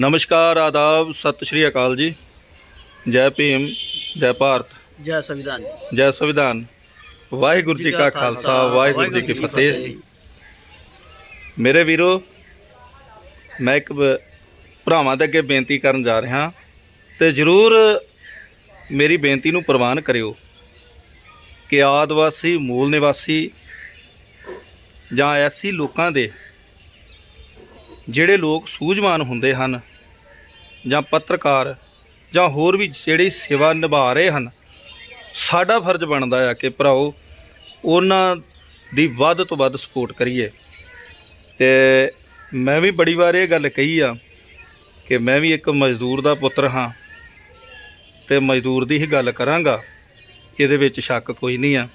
ਨਮਸਕਾਰ ਆਦਾਬ ਸਤਿ ਸ਼੍ਰੀ ਅਕਾਲ ਜੀ। ਜੈ ਭੀਮ ਜੈ ਭਾਰਤ। ਜੈ ਸੰਵਿਧਾਨ। ਜੈ ਸੰਵਿਧਾਨ। ਵਾਹਿਗੁਰੂ ਜੀ ਕਾ ਖਾਲਸਾ ਵਾਹਿਗੁਰੂ ਜੀ ਕੀ ਫਤਿਹ। ਮੇਰੇ ਵੀਰੋ ਮੈਂ ਇੱਕ ਭਰਾਵਾਂ ਦੇ ਅੱਗੇ ਬੇਨਤੀ ਕਰਨ ਜਾ ਰਿਹਾ ਤੇ ਜ਼ਰੂਰ ਮੇਰੀ ਬੇਨਤੀ ਨੂੰ ਪ੍ਰਵਾਨ ਕਰਿਓ ਕਿ ਆਦਿਵਾਸੀ ਮੂਲ ਨਿਵਾਸੀ ਜਾਂ ਐਸੀ ਲੋਕਾਂ ਦੇ ਜਿਹੜੇ ਲੋਕ ਸੂਝਵਾਨ ਹੁੰਦੇ ਹਨ ਜਾਂ ਪੱਤਰਕਾਰ ਜਾਂ ਹੋਰ ਵੀ ਜਿਹੜੀ ਸੇਵਾ ਨਿਭਾ ਰਹੇ ਹਨ, ਸਾਡਾ ਫਰਜ਼ ਬਣਦਾ ਆ ਕਿ ਭਰਾਓ ਉਹਨਾਂ ਦੀ ਵੱਧ ਤੋਂ ਵੱਧ ਸਪੋਰਟ ਕਰੀਏ। ਤੇ ਮੈਂ ਵੀ ਬੜੀ ਵਾਰ ਇਹ ਗੱਲ ਕਹੀ ਆ ਕਿ ਮੈਂ ਵੀ ਇੱਕ ਮਜ਼ਦੂਰ ਦਾ ਪੁੱਤਰ ਹਾਂ ਤੇ ਮਜ਼ਦੂਰ ਦੀ ਹੀ ਗੱਲ ਕਰਾਂਗਾ, ਇਹਦੇ ਵਿੱਚ ਸ਼ੱਕ ਕੋਈ ਨਹੀਂ ਆ।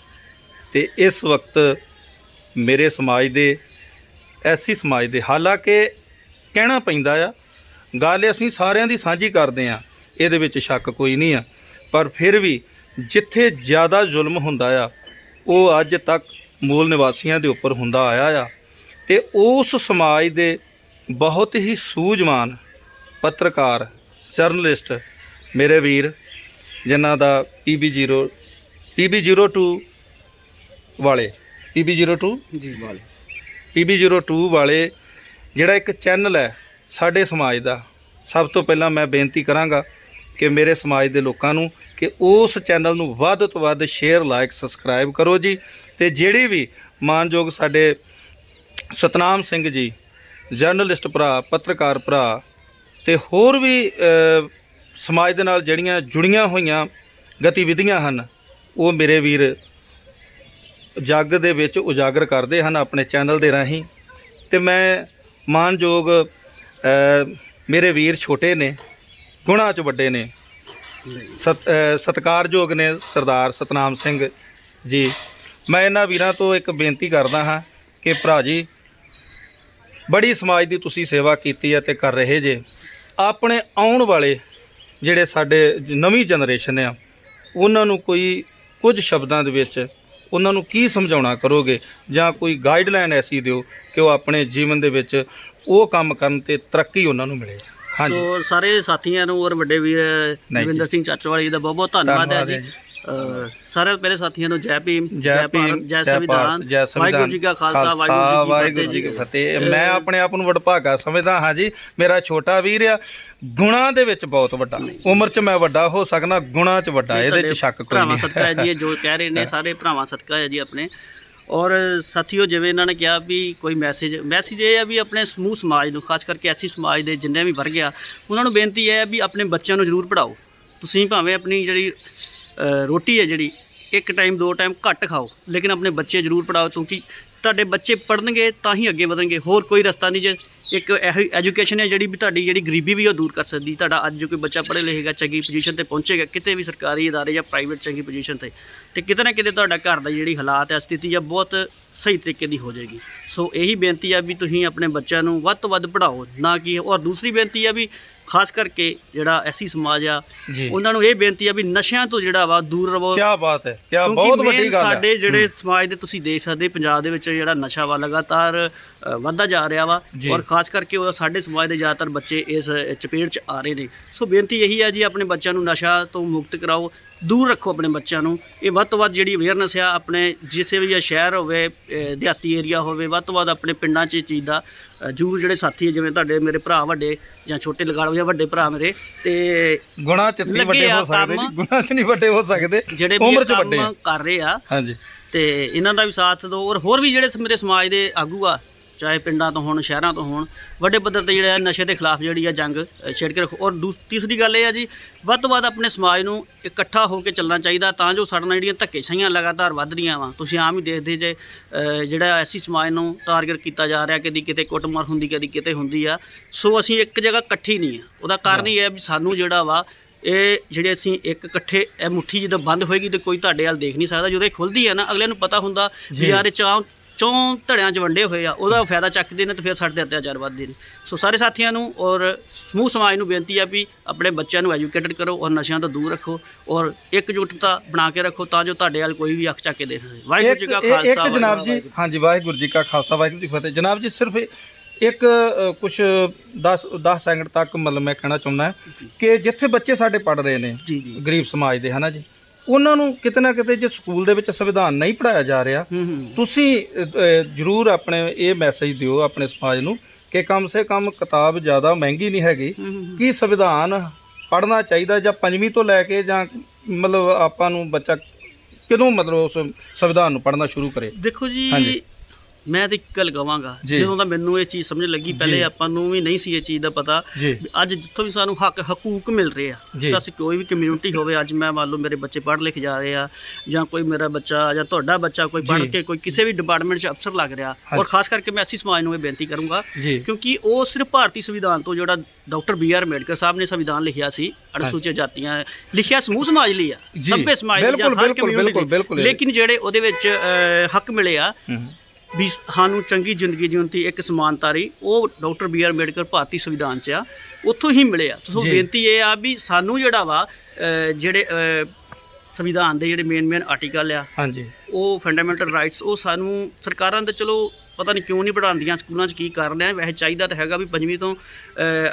ਤੇ ਇਸ ਵਕਤ ਮੇਰੇ ਸਮਾਜ ਦੇ, ਐਸੀ ਸਮਾਜ ਦੇ ਹਾਲਾਂਕਿ ਕਹਿਣਾ ਪੈਂਦਾ ਆ। ਗੱਲ ਅਸੀਂ ਸਾਰਿਆਂ ਦੀ ਸਾਂਝੀ ਕਰਦੇ ਆ ਇਹਦੇ ਵਿੱਚ ਸ਼ੱਕ ਕੋਈ ਨਹੀਂ ਆ। ਪਰ ਫਿਰ ਵੀ ਜਿੱਥੇ ਜ਼ਿਆਦਾ ਜ਼ੁਲਮ ਹੁੰਦਾ ਆ ਉਹ ਅੱਜ ਤੱਕ ਮੂਲ ਨਿਵਾਸੀਆਂ ਦੇ ਉੱਪਰ ਹੁੰਦਾ ਆਇਆ ਆ। ਤੇ ਉਸ ਸਮਾਜ ਦੇ ਬਹੁਤ ਹੀ ਸੂਝਵਾਨ ਪੱਤਰਕਾਰ ਜਰਨਲਿਸਟ ਮੇਰੇ ਵੀਰ ਜਿਨ੍ਹਾਂ ਦਾ PB0 PB02 ਵਾਲੇ PB02 ਜੀ। ਵਾਲੇ PB02 ਵਾਲੇ ਜਿਹੜਾ ਇੱਕ ਚੈਨਲ ਹੈ ਸਾਡੇ ਸਮਾਜ ਦਾ, ਸਭ ਤੋਂ ਪਹਿਲਾਂ ਮੈਂ ਬੇਨਤੀ ਕਰਾਂਗਾ ਕਿ ਮੇਰੇ ਸਮਾਜ ਦੇ ਲੋਕਾਂ ਨੂੰ ਕਿ ਉਸ ਚੈਨਲ ਨੂੰ ਵੱਧ ਤੋਂ ਵੱਧ ਸ਼ੇਅਰ ਲਾਈਕ ਸਬਸਕ੍ਰਾਈਬ ਕਰੋ ਜੀ ਤੇ ਜਿਹੜੀ ਵੀ ਮਾਨਯੋਗ ਸਾਡੇ ਸਤਨਾਮ ਸਿੰਘ ਜੀ ਜਰਨਲਿਸਟ ਭਰਾ, ਪੱਤਰਕਾਰ ਭਰਾ ਤੇ ਹੋਰ ਵੀ ਸਮਾਜ ਦੇ ਨਾਲ ਜਿਹੜੀਆਂ ਜੁੜੀਆਂ ਹੋਈਆਂ ਗਤੀਵਿਧੀਆਂ ਹਨ, ਉਹ ਮੇਰੇ ਵੀਰ ਜੱਗ ਦੇ ਵਿੱਚ ਉਜਾਗਰ ਕਰਦੇ ਹਨ ਆਪਣੇ ਚੈਨਲ ਦੇ ਰਾਹੀਂ ਤੇ ਮੈਂ ਮਾਨਯੋਗ ਮੇਰੇ ਵੀਰ ਛੋਟੇ ਨੇ, ਗੁਣਾਂ 'ਚ ਵੱਡੇ ਨੇ। ਸਤ ਸਤਿਕਾਰਯੋਗ ਨੇ ਸਰਦਾਰ ਸਤਨਾਮ ਸਿੰਘ ਜੀ। ਮੈਂ ਇਹਨਾਂ ਵੀਰਾਂ ਤੋਂ ਇੱਕ ਬੇਨਤੀ ਕਰਦਾ ਹਾਂ ਕਿ ਭਰਾ ਜੀ, ਬੜੀ ਸਮਾਜ ਦੀ ਤੁਸੀਂ ਸੇਵਾ ਕੀਤੀ ਹੈ ਤੇ ਕਰ ਰਹੇ ਜੇ। ਆਪਣੇ ਆਉਣ ਵਾਲੇ ਜਿਹੜੇ ਸਾਡੇ ਨਵੀਂ ਜਨਰੇਸ਼ਨ ਆ, ਉਹਨਾਂ ਨੂੰ ਕੋਈ ਕੁਝ ਸ਼ਬਦਾਂ ਦੇ ਵਿੱਚ ਉਹਨਾਂ ਨੂੰ ਕੀ ਸਮਝਾਉਣਾ ਕਰੋਗੇ? ਜਾਂ ਕੋਈ ਗਾਈਡਲਾਈਨ ਐਸੀ ਦਿਓ ਕਿ ਉਹ ਆਪਣੇ ਜੀਵਨ ਦੇ ਵਿੱਚ ਉਹ ਕੰਮ ਕਰਨ ਤੇ ਤਰੱਕੀ ਉਹਨਾਂ ਨੂੰ ਮਿਲੇ। ਹਾਂਜੀ। ਸੋ ਸਾਰੇ ਸਾਥੀਆਂ ਨੂੰ ਔਰ ਵੱਡੇ ਵੀਰ ਨਹੀਂ ਜੀ। ਰਵਿੰਦਰ ਸਿੰਘ ਚਾਚੋਵਾਲੀ ਦਾ ਬਹੁਤ ਬਹੁਤ ਧੰਨਵਾਦ ਹੈ ਜੀ। ਸਾਰੇ ਮੇਰੇ ਸਾਥੀਆਂ ਨੂੰ ਜੈ ਭੀਮ ਜੈ ਭੀਮ ਜੈ ਸੰਵਿਧਾਨ ਵਾਹਿਗੁਰੂ ਜੀ ਕਾ ਖਾਲਸਾ ਵਾਹਿਗੁਰੂ ਜੀ ਕੀ ਫਤਿਹ। ਮੈਂ ਆਪਣੇ ਆਪ ਨੂੰ ਵਡਭਾਗਾ ਸਮਝਦਾ ਹਾਂ ਜੀ। ਮੇਰਾ ਛੋਟਾ ਵੀਰ ਆ। ਗੁਣਾਂ ਦੇ ਵਿੱਚ ਬਹੁਤ ਵੱਡਾ। ਉਮਰ 'ਚ ਮੈਂ ਵੱਡਾ ਹੋ ਸਕਦਾ ਗੁਣਾਂ 'ਚ ਵੱਡਾ। ਇਹਦੇ 'ਚ ਸ਼ੱਕ ਕੋਈ ਭਰਾਵਾਂ ਨਹੀਂ। ਸਦਕਾ ਹੈ ਜੀ ਜੋ ਕਹਿ ਰਹੇ ਨੇ ਸਾਰੇ ਭਰਾਵਾਂ ਸਦਕਾ ਹੈ ਜੀ ਆਪਣੇ। ਔਰ ਸਾਥੀਓ ਜਿਵੇਂ ਇਹਨਾਂ ਨੇ ਕਿਹਾ ਵੀ ਕੋਈ ਮੈਸੇਜ ਮੈਸੇਜ ਇਹ ਹੈ ਵੀ ਆਪਣੇ ਸਮੂਹ ਸਮਾਜ ਨੂੰ ਖਾਸ ਕਰਕੇ ਐਸੀ ਸਮਾਜ ਦੇ ਜਿੰਨੇ ਵੀ ਵਰਗ ਆ ਉਹਨਾਂ ਨੂੰ ਬੇਨਤੀ ਹੈ ਵੀ ਆਪਣੇ ਬੱਚਿਆਂ ਨੂੰ ਜ਼ਰੂਰ ਪੜਾਓ ਤੁਸੀਂ ਭਾਵੇਂ ਆਪਣੀ ਜਿਹੜੀ ਰੋਟੀ ਹੈ ਜਿਹੜੀ ਇੱਕ ਟਾਈਮ ਦੋ ਟਾਈਮ ਘੱਟ ਖਾਓ ਲੇਕਿਨ ਆਪਣੇ ਬੱਚੇ ਜ਼ਰੂਰ ਪੜਾਓ ਕਿਉਂਕਿ ਤੁਹਾਡੇ ਬੱਚੇ ਪੜਨਗੇ ਤਾਂ ਹੀ ਅੱਗੇ ਵਧਣਗੇ ਹੋਰ ਕੋਈ ਰਸਤਾ ਨਹੀਂ ਜੇ ਇੱਕ ਇਹੋ ਐਜੂਕੇਸ਼ਨ ਹੈ ਜਿਹੜੀ ਵੀ ਤੁਹਾਡੀ ਜਿਹੜੀ ਗਰੀਬੀ ਵੀ ਉਹ ਦੂਰ ਕਰ ਸਕਦੀ ਤੁਹਾਡਾ ਅੱਜ ਜੋ ਕੋਈ ਬੱਚਾ ਪੜ੍ਹੇ ਲਿਖੇਗਾ ਚੰਗੀ ਪੋਜੀਸ਼ਨ ਤੇ ਪਹੁੰਚੇਗਾ ਕਿਤੇ ਵੀ ਸਰਕਾਰੀ ادارے ਜਾਂ ਪ੍ਰਾਈਵੇਟ ਚੰਗੀ ਪੋਜੀਸ਼ਨ ਤੇ ਤੇ ਕਿਤੇ ਨਾ ਕਿਤੇ ਤੁਹਾਡਾ ਘਰ ਦਾ ਜਿਹੜੀ ਹਾਲਾਤ ਹੈ ਸਥਿਤੀ ਹੈ ਬਹੁਤ ਸਹੀ ਤਰੀਕੇ ਦੀ ਹੋ ਜਾਏਗੀ ਸੋ ਇਹੀ ਬੇਨਤੀ ਹੈ ਵੀ ਤੁਸੀਂ ਆਪਣੇ ਬੱਚਿਆਂ ਨੂੰ ਵੱਧ ਤੋਂ ਵੱਧ ਪੜ੍ਹਾਓ ਨਾ ਕਿ ਔਰ ਦੂਸਰੀ ਬੇਨਤੀ ਹੈ ਵੀ ਖਾਸ ਕਰਕੇ ਜਿਹੜਾ ਐਸੀ ਸਮਾਜ ਆ ਜੀ। ਉਹਨਾਂ ਨੂੰ ਇਹ ਬੇਨਤੀ ਹੈ ਵੀ ਨਸ਼ਿਆਂ ਤੋਂ ਜਿਹੜਾ ਵਾ ਦੂਰ ਰਹੋ। ਕੀ ਬਾਤ ਹੈ ਕੀ ਕਿਉਂਕਿ ਬਹੁਤ main ਵੱਡੀ ਗੱਲ ਹੈ ਸਾਡੇ ਜਿਹੜੇ ਸਮਾਜ ਦੇ ਤੁਸੀਂ ਦੇਖ ਸਕਦੇ ਪੰਜਾਬ ਦੇ ਵਿੱਚ ਜਿਹੜਾ ਨਸ਼ਾ ਵਾ ਲਗਾਤਾਰ ਅ, ਵੱਧਦਾ ਜਾ ਰਿਹਾ ਵਾ ਜੀ। ਔਰ ਖਾਸ ਕਰਕੇ ਉਹ ਸਾਡੇ ਸਮਾਜ ਦੇ ਜ਼ਿਆਦਾਤਰ ਬੱਚੇ ਇਸ ਚਪੇੜ 'ਚ ਆ ਰਹੇ ਨੇ। ਸੋ ਬੇਨਤੀ ਇਹੀ ਹੈ ਜੀ ਆਪਣੇ ਬੱਚਿਆਂ ਨੂੰ ਨਸ਼ਾ ਤੋਂ ਮੁਕਤ ਕਰਾਓ ਦੂਰ ਰੱਖੋ ਆਪਣੇ ਬੱਚਿਆਂ ਨੂੰ ਇਹ ਵੱਧ ਤੋਂ ਵੱਧ ਜਿਹੜੀ ਅਵੇਅਰਨੈਸ ਆ ਆਪਣੇ ਜਿੱਥੇ ਵੀ ਇਹ ਸ਼ਹਿਰ ਹੋਵੇ ਦਿਹਾਤੀ ਏਰੀਆ ਹੋਵੇ ਵੱਧ ਤੋਂ ਵੱਧ ਆਪਣੇ ਪਿੰਡਾਂ 'ਚ ਇਹ ਚੀਜ਼ ਦਾ ਅ, ਜ਼ਰੂਰ ਜਿਹੜੇ ਸਾਥੀ ਜਿਵੇਂ ਤੁਹਾਡੇ ਮੇਰੇ ਭਰਾ ਵੱਡੇ ਜਾਂ ਛੋਟੇ ਲਗਾ ਲਓ ਜਾਂ ਵੱਡੇ ਭਰਾ ਮੇਰੇ ਤੇ ਗੁਣਾਂ 'ਚ ਨਹੀਂ ਵੱਡੇ ਆ ਹੋ ਸਕਦੇ ਜੀ। ਗੁਣਾਂ 'ਚ ਨਹੀਂ ਵੱਡੇ ਹੋ ਸਕਦੇ ਜਿਹੜੇ ਉਮਰ 'ਚ ਵੱਡੇ ਆ। ਕਰ ਰਹੇ ਆ ਹਾਂਜੀ ਤੇ ਇਹਨਾਂ ਦਾ ਵੀ ਸਾਥ ਦਿਓ ਔਰ ਹੋਰ ਵੀ ਜਿਹੜੇ ਮੇਰੇ ਸਮਾਜ ਦੇ ਆਗੂ ਆ ਚਾਹੇ ਪਿੰਡਾਂ ਤੋਂ ਹੋਣ ਸ਼ਹਿਰਾਂ ਤੋਂ ਹੋਣ ਵੱਡੇ ਪੱਧਰ ਤੇ ਜਿਹੜਾ ਨਸ਼ੇ ਦੇ ਖਿਲਾਫ ਜਿਹੜੀ ਆ ਜੰਗ ਛੇੜ ਕੇ ਰੱਖੋ। ਔਰ ਤੀਸਰੀ ਗੱਲ ਇਹ ਆ ਜੀ ਵੱਧ ਤੋਂ ਵੱਧ ਆਪਣੇ ਸਮਾਜ ਨੂੰ ਇਕੱਠਾ ਹੋ ਕੇ ਚੱਲਣਾ ਚਾਹੀਦਾ ਤਾਂ ਜੋ ਸਾਡੇ ਨਾਲ ਜਿਹੜੀਆਂ ਧੱਕੇਸ਼ਾਹੀਆਂ ਲਗਾਤਾਰ ਵੱਧ ਰਹੀਆਂ ਵਾ। ਤੁਸੀਂ ਆਮ ਹੀ ਦੇਖਦੇ ਜੇ ਜਿਹੜਾ ਐਸੀ ਸਮਾਜ ਨੂੰ ਟਾਰਗੇਟ ਕੀਤਾ ਜਾ ਰਿਹਾ ਕਦੀ ਕਿਤੇ ਕੁੱਟਮਾਰ ਹੁੰਦੀ ਕਦੀ ਕਿਤੇ ਹੁੰਦੀ ਆ ਸੋ ਅਸੀਂ ਇੱਕ ਜਗ੍ਹਾ ਇਕੱਠੀ ਨਹੀਂ ਆ। ਉਹਦਾ ਕਾਰਨ ਇਹ ਹੈ ਵੀ ਸਾਨੂੰ ਜਿਹੜਾ ਵਾ ਇਹ ਜਿਹੜੇ ਅਸੀਂ ਇੱਕ ਇਕੱਠੇ ਇਹ ਮੁੱਠੀ ਜਦੋਂ ਬੰਦ ਹੋਏਗੀ ਤੇ ਕੋਈ ਤੁਹਾਡੇ ਵੱਲ ਦੇਖ ਨਹੀਂ ਸਕਦਾ ਜਦੋਂ ਇਹ ਖੁੱਲਦੀ ਹੈ ਨਾ ਅਗਲੇ ਨੂੰ ਪਤਾ ਹੁੰਦਾ। ਵੀ ਯਾਰ ਇਹ ਚੌਂ ਚੌਂ ਧੜਿਆਂ 'ਚ ਵੰਡੇ ਹੋਏ ਆ ਉਹਦਾ ਫਾਇਦਾ ਚੱਕਦੇ ਨੇ ਤੇ ਫਿਰ ਸਾਡੇ ਤੇ ਅਤਿਆਚਾਰ ਵੱਧਦੇ ਨੇ। ਸੋ ਸਾਰੇ ਸਾਥੀਆਂ ਨੂੰ ਔਰ ਸਮੂਹ ਸਮਾਜ ਨੂੰ ਬੇਨਤੀ ਆ ਵੀ ਆਪਣੇ ਬੱਚਿਆਂ ਨੂੰ ਐਜੂਕੇਟਡ ਕਰੋ ਔਰ ਨਸ਼ਿਆਂ ਤੋਂ ਦੂਰ ਰੱਖੋ ਔਰ ਇੱਕਜੁੱਟਤਾ ਬਣਾ ਕੇ ਰੱਖੋ ਤਾਂ ਜੋ ਤੁਹਾਡੇ ਵੱਲ ਕੋਈ ਵੀ ਅੱਖ ਚੱਕ ਕੇ ਦੇਖ ਸਕੇ। ਵਾਹਿਗੁਰੂ ਇੱਕ ਜੀ ਕਾ ਖਾਲਸਾ ਇੱਕ ਜਨਾਬ ਜੀ ਹਾਂਜੀ ਵਾਹਿਗੁਰੂ ਜੀ ਕਾ ਖਾਲਸਾ ਵਾਹਿਗੁਰੂ ਜੀ ਕੀ ਫਤਿਹ। ਜਨਾਬ ਜੀ ਸਿਰਫ ਇੱਕ ਕੁਝ 10 10 ਸੈਕਿੰਡ ਤੱਕ ਮਤਲਬ ਮੈਂ ਕਹਿਣਾ ਚਾਹੁੰਦਾ। ਕਿ ਜਿੱਥੇ ਬੱਚੇ ਸਾਡੇ ਪੜ ਰਹੇ ਨੇ ਗਰੀਬ ਸਮਾਜ ਦੇ ਹਨਾ ਜੀ? ਉਹਨਾਂ ਨੂੰ ਕਿਤੇ ਨਾ ਕਿਤੇ ਜੇ ਸਕੂਲ ਦੇ ਵਿੱਚ ਸੰਵਿਧਾਨ ਨਹੀਂ ਪੜਾਇਆ ਜਾ ਰਿਹਾ ਤੁਸੀਂ ਜਰੂਰ ਆਪਣੇ ਇਹ ਮੈਸੇਜ ਦਿਓ ਆਪਣੇ ਸਮਾਜ ਨੂੰ ਕਿ ਕਮ ਸੇ ਕਮ ਕਿਤਾਬ ਜ਼ਿਆਦਾ ਮਹਿੰਗੀ ਨਹੀਂ ਹੈਗੀ। ਕੀ ਸੰਵਿਧਾਨ ਪੜ੍ਹਨਾ ਚਾਹੀਦਾ ਜਾਂ ਪੰਜਵੀਂ ਤੋਂ ਲੈ ਕੇ ਜਾਂ ਮਤਲਬ ਆਪਾਂ ਨੂੰ ਬੱਚਾ ਕਦੋਂ ਮਤਲਬ ਉਸ ਸੰਵਿਧਾਨ ਨੂੰ ਪੜ੍ਹਨਾ ਸ਼ੁਰੂ ਕਰੇ? ਦੇਖੋ ਜੀ। ਮੈਂ ਤੇ ਇੱਕ ਗੱਲ ਕਵਾਂਗਾ ਜੀ। ਜਦੋਂ ਦਾ ਮੈਨੂੰ ਇਹ ਚੀਜ਼ ਸਮਝ ਲੱਗੀ। ਪਹਿਲੇ ਆਪਾਂ ਨੂੰ ਵੀ ਨਹੀਂ ਸੀ ਇਹ ਚੀਜ਼ ਦਾ ਪਤਾ ਜੀ ਵੀ ਅੱਜ ਜਿੱਥੋਂ ਵੀ ਸਾਨੂੰ ਹੱਕ ਹਕੂਕ ਮਿਲ ਰਹੇ ਆ ਜੀ। ਚਾਹੇ ਅਸੀਂ ਕੋਈ ਵੀ ਕਮਿਊਨਿਟੀ ਹੋਵੇ ਅੱਜ ਮੈਂ ਮੰਨ ਲਓ ਮੇਰੇ ਬੱਚੇ ਪੜ੍ਹ ਲਿਖ ਜਾ ਰਹੇ ਆ ਜਾਂ ਕੋਈ ਮੇਰਾ ਬੱਚਾ ਜਾਂ ਤੁਹਾਡਾ ਬੱਚਾ ਕੋਈ ਪੜ੍ਹ ਜੀ। ਕੇ ਕੋਈ ਕਿਸੇ ਵੀ ਡਿਪਾਰਟਮੈਂਟ 'ਚ ਅਫਸਰ ਲੱਗ ਰਿਹਾ ਔਰ ਹਾਂਜੀ। ਖਾਸ ਕਰਕੇ ਮੈਂ ਐਸੀ ਸਮਾਜ ਨੂੰ ਇਹ ਬੇਨਤੀ ਕਰੂੰਗਾ ਜੀ ਕਿਉਂਕਿ ਉਹ ਸਿਰਫ ਭਾਰਤੀ ਸੰਵਿਧਾਨ ਤੋਂ ਜਿਹੜਾ ਡਾਕਟਰ ਬੀ ਆਰ ਅੰਬੇਡਕਰ ਸਾਹਿਬ ਨੇ ਸੰਵਿਧਾਨ ਲਿਖਿਆ ਸੀ ਅਨੁਸੂਚਿਤ ਜਾਤੀਆਂ ਲਿਖਿਆ ਸਮੂਹ ਸਮਾਜ ਲਈ ਆ ਜੀ। ਸਭੇ ਸਮਾਜ ਲਈ ਜਾਂ ਬਿਲਕੁਲ, ਹਰ ਬਿਲਕੁਲ, community ਬਿਲਕੁਲ, ਲਈ। ਬਿਲਕੁਲ ਇਹ- ਲੇਕਿਨ ਜਿਹੜੇ ਉਹਦੇ ਵਿੱਚ ਹੱਕ ਮਿਲੇ ਆ ਵੀ ਸਾਨੂੰ ਚੰਗੀ ਜ਼ਿੰਦਗੀ ਜਿਉਣ ਦੀ ਇੱਕ ਸਮਾਨਤਾ ਰਹੀ। ਉਹ ਡਾਕਟਰ ਬੀ ਆਰ ਅੰਬੇਡਕਰ ਭਾਰਤੀ ਸੰਵਿਧਾਨ 'ਚ ਆ। ਉੱਥੋਂ ਹੀ ਮਿਲੇ ਆ। ਸੋ। ਬੇਨਤੀ ਇਹ ਆ ਵੀ ਸਾਨੂੰ ਜਿਹੜਾ ਵਾ ਜਿਹੜੇ ਸੰਵਿਧਾਨ ਦੇ ਜਿਹੜੇ ਮੇਨ ਮੇਨ ਆਰਟੀਕਲ ਆ ਹਾਂਜੀ। ਉਹ ਫੰਡਾਮੈਂਟਲ ਰਾਈਟਸ ਉਹ ਸਾਨੂੰ ਸਰਕਾਰਾਂ ਤੇ ਚਲੋ ਪਤਾ ਨਹੀਂ ਕਿਉਂ ਨਹੀਂ ਪੜ੍ਹਾਉਂਦੀਆਂ ਸਕੂਲਾਂ 'ਚ ਕੀ ਕਰ ਰਹੇ ਆ ਵੈਸੇ ਚਾਹੀਦਾ ਤਾਂ ਹੈਗਾ ਵੀ ਪੰਜਵੀਂ ਤੋਂ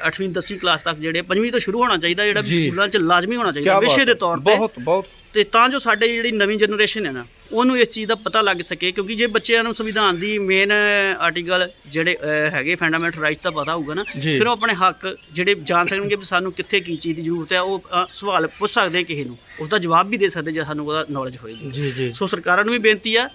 8ਵੀਂ 10ਵੀਂ ਕਲਾਸ ਤੱਕ ਜਿਹੜੇ ਪੰਜਵੀਂ ਤੋਂ ਸ਼ੁਰੂ ਹੋਣਾ ਚਾਹੀਦਾ ਜਿਹੜਾ ਵੀ। ਸਕੂਲਾਂ 'ਚ ਲਾਜ਼ਮੀ ਹੋਣਾ ਚਾਹੀਦਾ ਵਿਸ਼ੇ ਦੇ ਹੈ। ਤੌਰ ਤੇ ਬਹੁਤ ਬਹੁਤ ਤੇ ਤਾਂ ਜੋ ਸਾਡੇ ਜਿਹੜੀ ਨਵੀਂ ਜਨਰੇਸ਼ਨ ਹੈ ਨਾ ਉਹਨੂੰ ਇਸ ਚੀਜ਼ ਦਾ ਪਤਾ ਲੱਗ ਸਕੇ ਕਿਉਂਕਿ ਜੇ ਬੱਚਿਆਂ ਨੂੰ ਸੰਵਿਧਾਨ ਦੀ ਮੇਨ ਆਰਟੀਕਲ ਜਿਹੜੇ ਹੈਗੇ ਫੰਡਾਮੈਂਟਲ ਰਾਈਟਸ ਦਾ ਪਤਾ ਹੋਊਗਾ ਨਾ। ਫਿਰ ਉਹ ਆਪਣੇ ਹੱਕ ਜਿਹੜੇ ਜਾਣ ਸਕਣਗੇ ਵੀ ਸਾਨੂੰ ਕਿੱਥੇ ਕੀ ਚੀਜ਼ ਦੀ ਜ਼ਰੂਰਤ ਹੈ ਉਹ ਸਵਾਲ ਪੁੱਛ ਸਕਦੇ ਕਿਸੇ ਨੂੰ ਉਸ ਦਾ ਜਵਾਬ ਵੀ ਦੇ ਸਕਦੇ ਜੇ ਸਾਨੂੰ ਉਹਦਾ ਨੌਲੇਜ ਹੋਏਗੀ ਜੀ ਜੀ ਸੋ ਸਰਕਾਰਾਂ ਨੂੰ ਵੀ ਬੇਨਤੀ ਆ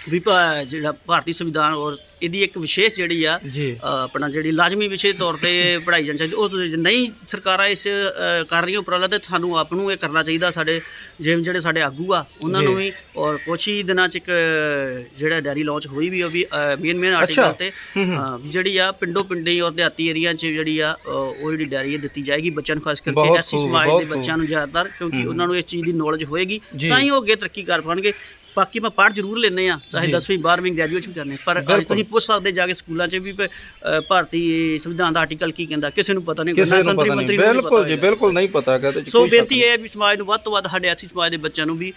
ਵੀ ਭਾ- ਜਿਹੜਾ ਭਾਰਤੀ ਸੰਵਿਧਾਨ ਔਰ ਇਹਦੀ ਇੱਕ ਵਿਸ਼ੇਸ਼ ਜਿਹੜੀ ਆ ਜੀ ਅ, ਆਪਣਾ ਜਿਹੜੀ ਲਾਜ਼ਮੀ ਵਿਸ਼ੇ ਤੌਰ ਤੇ ਪੜ੍ਹਾਈ ਜਾਣੀ ਚਾਹੀਦੀ ਉਹ ਜੇ ਨਹੀਂ ਸਰਕਾਰਾਂ ਇਸ ਅ, ਕਰ ਰਹੀਆਂ ਉਪਰਾਲਾ ਤੇ ਸਾਨੂੰ ਆਪ ਨੂੰ ਇਹ ਕਰਨਾ ਚਾਹੀਦਾ ਸਾਡੇ ਜਿਵੇਂ ਜਿਹੜੇ ਸਾਡੇ ਆਗੂ ਆ ਉਹਨਾਂ ਨੂੰ। ਵੀ ਔਰ ਕੁਛ ਹੀ ਦਿਨਾਂ ਚ ਇੱਕ ਅ, ਜਿਹੜਾ ਡੈਰੀ ਲਾਂਚ ਹੋਈ ਵੀ ਉਹ ਵੀ ਮੇਨ ਮੇਨ ਅੱਛਾ। ਆਰਟੀਕਲ ਤੇ ਹੂੰ ਹੂੰ। ਅ, ਵੀ ਜਿਹੜੀ ਆ ਪਿੰਡੋ ਪਿੰਡੀ ਔਰ ਦਿਹਾਤੀ ਏਰੀਆ 'ਚ ਜਿਹੜੀ ਆ ਅ, ਉਹ ਜਿਹੜੀ ਡੈਰੀ ਦਿੱਤੀ ਜਾਏਗੀ ਬੱਚਿਆਂ ਨੂੰ ਖਾਸ ਕਰਕੇ ਬਹੁਤ ਐਸੀ ਖੂਬ, ਸਮਾਜ ਬਹੁਤ ਦੇ ਬੱਚਿਆਂ ਨੂੰ ਜ਼ਿਆਦਾਤਰ ਕਿਉਂਕਿ। ਉਹਨਾਂ ਨੂੰ ਇਸ ਚੀਜ਼ ਦੀ ਨੌਲੇਜ ਹੋਏਗੀ ਜੀ। ਤਾਂ ਹੀ ਉਹ ਅੱਗੇ ਤਰੱਕੀ ਕਰ ਪਾਉਣਗੇ ਬਾਕੀ ਮੈਂ ਪੜ੍ਹ ਜ਼ਰੂਰ ਲੈਂਦੇ ਆ ਚਾਹੇ ਜੀ। 10ਵੀਂ 12ਵੀਂ ਗ੍ਰੈਜੂਏਸ਼ਨ ਕਰਨੇ ਪਰ ਅੱਜ। ਤੁਸੀਂ ਪੁੱਛ ਸਕਦੇ ਜਾ ਕੇ ਸਕੂਲਾਂ 'ਚ ਵੀ ਭਾਰਤੀ ਸੰਵਿਧਾਨ ਦਾ ਆਰਟੀਕਲ ਕੀ ਕਹਿੰਦਾ ਕਿਸੇ ਨੂੰ ਪਤਾ ਨਹੀਂ ਕਿਸੇ ਨੂੰ ਪਤਾ ਨਹੀਂ ਬਿਲਕੁਲ ਜੀ। ਬਿਲਕੁਲ ਨਹੀਂ ਪਤਾ ਹੈਗਾ ਤੇ ਸੋ ਬੇਨਤੀ। ਇਹ ਹੈ ਵੀ ਸਮਾਜ ਨੂੰ ਵੱਧ ਤੋਂ ਵੱਧ ਸਾਡੇ ਐਸੀ ਸਮਾਜ ਦੇ ਬੱਚਿਆਂ ਨੂੰ ਵੀ